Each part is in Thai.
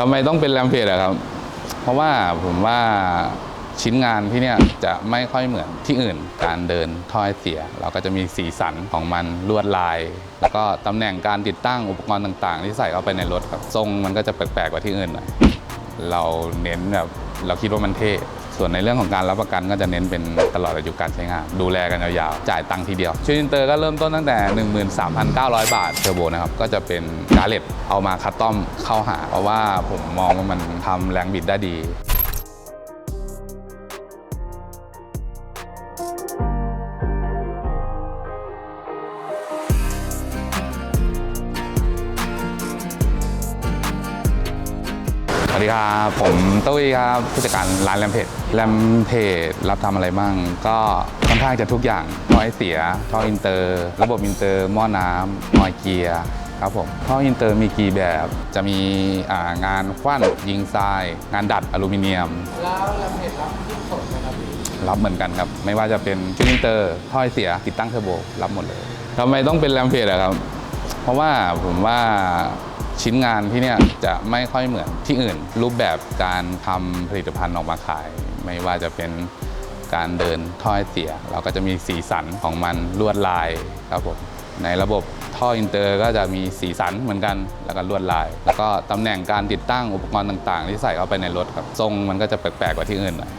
ทำไมต้องเป็นแรมเพจอะครับ เพราะว่าผมว่าชิ้นงานที่เนี่ยจะไม่ค่อยเหมือนที่อื่น การเดินถ้อยเสีย เราก็จะมีสีสันของมันลวดลาย แล้วก็ตำแหน่งการติดตั้งอุปกรณ์ต่างๆ ที่ใส่เข้าไปในรถครับทรงมันก็จะแปลกๆกว่าที่อื่นหน่อย เราเน้นแบบเราคิดว่ามันเท่ ส่วนในเรื่องของการรับประกันก็จะเน้นเป็นตลอดอายุการใช้งาน ดูแลกันยาวๆ จ่ายตังค์ทีเดียวชื่อินเตอร์ก็เริ่มต้นตั้งแต่ 13,900 บาทเทอร์โบนะครับ ก็จะเป็นกาเลตเอามาคัตตอมเข้าหา เพราะว่าผมมองว่ามันทำแรงบิดได้ดี วัสดีครับ ผมตุ้ยครับผู้จัดการร้านแรมเพจแรมเพจรับทำอะไรบ้าง ก็ค่อนข้างจะทุกอย่างท่อไอเสียท่ออินเตอร์ ระบบอินเตอร์หม้อน้ำออยเกียร์ครับผมท่ออินเตอร์มีกี่แบบ จะมีอ่างานควันยิงทราย งานดัดอลูมิเนียม แล้วแรมเพจรับที่สดนะครับพี่รับเหมือนกันครับ ไม่ว่าจะเป็นชุดอินเตอร์ท่อไอเสียติดตั้งเทอร์โบรับหมดเลยทำไมต้องเป็นแรมเพจอะครับ เพราะว่าผมว่า ชิ้นงานที่เนี่ยจะไม่ค่อยเหมือนที่อื่น รูปแบบการทำผลิตภัณฑ์ออกมาขาย ไม่ว่าจะเป็นการเดินท่อเสีย เราก็จะมีสีสันของมันลวดลายครับผมในระบบท่ออินเตอร์ก็จะมีสีสันเหมือนกันแล้วก็ลวดลาย แล้วก็ตำแหน่งการติดตั้งอุปกรณ์ต่างๆ ที่ใส่เข้าไปในรถครับทรงมันก็จะแปลกๆกว่าที่อื่นหน่อย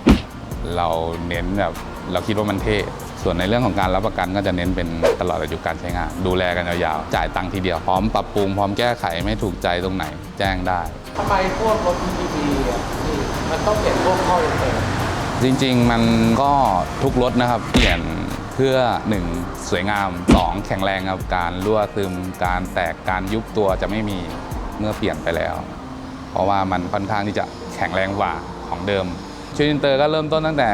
เราเน้นแบบเราคิดว่ามันเท่ ส่วนในเรื่องของการรับประกันก็จะเน้นเป็นตลอดอายุการใช้งาน ดูแลกันยาวๆ จ่ายตังค์ทีเดียว พร้อมปรับปรุง พร้อมแก้ไขไม่ถูกใจตรงไหน แจ้งได้ทำไมพวกรถ PPV อะพี่มันต้องเปลี่ยนพวกข้ออินเตอร์จริงๆ มันก็ทุกรถนะครับ เปลี่ยนเพื่อ 1 สวยงาม 2 แข็งแรงครับการรั่วซึมการแตกการยุบตัวจะไม่มีเมื่อเปลี่ยนไปแล้ว เพราะว่ามันค่อนข้างที่จะแข็งแรงกว่าของเดิม ชุดอินเตอร์ก็เริ่มต้นตั้งแต่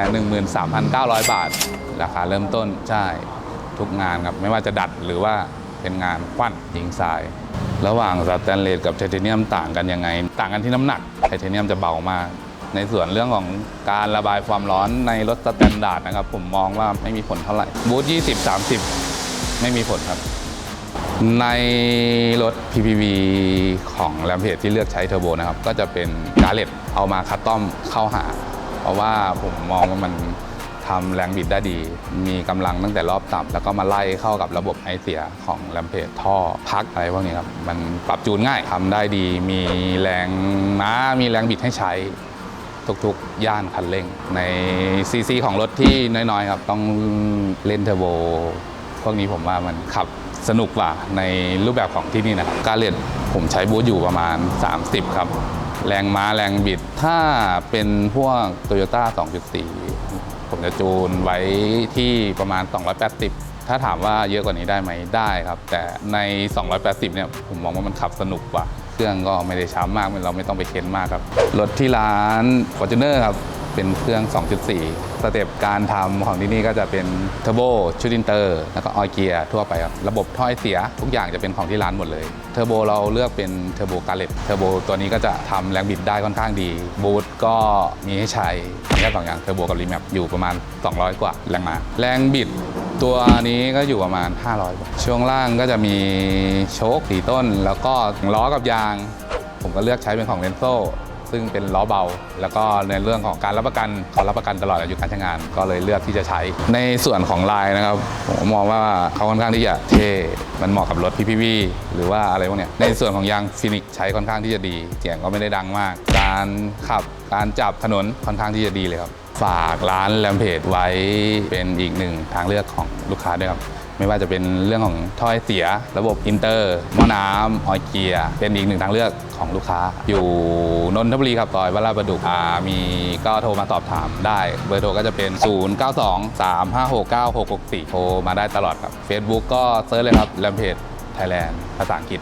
13,900 บาท ราคาเริ่มต้นใช่ทุกงานครับ ไม่ว่าจะดัดหรือว่าเป็นงานควันยิงทราย ระหว่างสแตนเลสกับไทเทเนียมต่างกันยังไง ต่างกันที่น้ำหนักไทเทเนียมจะเบามากในส่วนเรื่องของการระบายความร้อนในรถสแตนดาร์ดนะครับ ผมมองว่าไม่มีผลเท่าไหร่บูท20 30 ไม่มีผลครับ ในรถ PPV ของแรมเพจที่เลือกใช้เทอร์โบนะครับ ก็จะเป็นกาเลตเอามาคัสตอมเข้าหา เพราะว่าผมมองว่ามัน ทำแรงบิดได้ดี มีกำลังตั้งแต่รอบต่ำแล้วก็มาไล่เข้ากับระบบไอเสียของแรมเพจท่อพักอะไรพวกนี้ครับ มันปรับจูนง่ายทำได้ดี มีแรงม้า มีแรงบิดให้ใช้ ทุกๆ ย่านคันเร่ง ในซีซีของรถที่น้อยๆครับ ต้องเล่นเทอร์โบพวกนี้ผมว่ามันขับสนุกกว่าในรูปแบบของที่นี่นะครับการเรียนผมใช้บูทอยู่ประมาณ 30 ครับ แรงม้าแรงบิด ถ้าเป็นพวก Toyota 2.4 ผมจะจูนไว้ที่ประมาณ 280 ถ้าถามว่าเยอะกว่านี้ได้ไหมได้ครับ แต่ใน 280 เนี่ยผมมองว่ามันขับสนุกกว่า เครื่องก็ไม่ได้ช้ำมากเราไม่ต้องไปเค้นมากครับ รถที่ร้าน Fortuner ครับ เป็นเครื่อง 2.4 สเต็ปการทำของที่นี่ก็จะเป็นเทอร์โบชุดอินเตอร์แล้วก็ออยเกียร์ทั่วไปครับระบบถ้อยเสีย ทุกอย่างจะเป็นของที่ร้านหมดเลยเทอร์โบเราเลือกเป็นเทอร์โบกาเลตเทอร์โบตัวนี้ก็จะทำแรงบิดได้ค่อนข้างดีบูทก็มีให้ใช้ทำแค่สองอย่างเทอร์โบกับรีแมปอยู่ประมาณ 200 กว่าแรงมาแรงบิดตัวนี้ก็อยู่ประมาณ 500กว่าช่วงล่างก็จะมีโชคสีต้น แล้วก็ล้อกับยาง ผมก็เลือกใช้เป็นของเ e นโซ ซึ่งเป็นล้อเบา แล้วก็ในเรื่องของการรับประกันเขารับประกันตลอดอายุการใช้งาน ก็เลยเลือกที่จะใช้ ในส่วนของลายนะครับผมมองว่าเขาค่อนข้างที่จะเท่มันเหมาะกับรถ PPV หรือว่าอะไรพวกเนี้ยในส่วนของยางฟินิกใช้ค่อนข้างที่จะดีเสียงก็ไม่ได้ดังมาก การขับการจับถนนค่อนข้างที่จะดีเลยครับฝากร้านแรมเพจไว้เป็นอีกหนึ่งทางเลือกของลูกค้าด้วยครับ ไม่ว่าจะเป็นเรื่องของถ้อยเสีย ระบบอินเตอร์หม้อน้ำออยเกียร์ เป็นอีกหนึ่งทางเลือกของลูกค้า อยู่นนทบุรีครับซอยวัดลาประดุกมีก็โทรมาสอบถามได้ เบอร์โทรก็จะเป็น 0 9 2 3 5 6 9 6 6 4 โทรมาได้ตลอดครับ Facebook ก็เซิร์ชเลยครับแรมเพจไทยแลนด์ภาษาอังกฤษ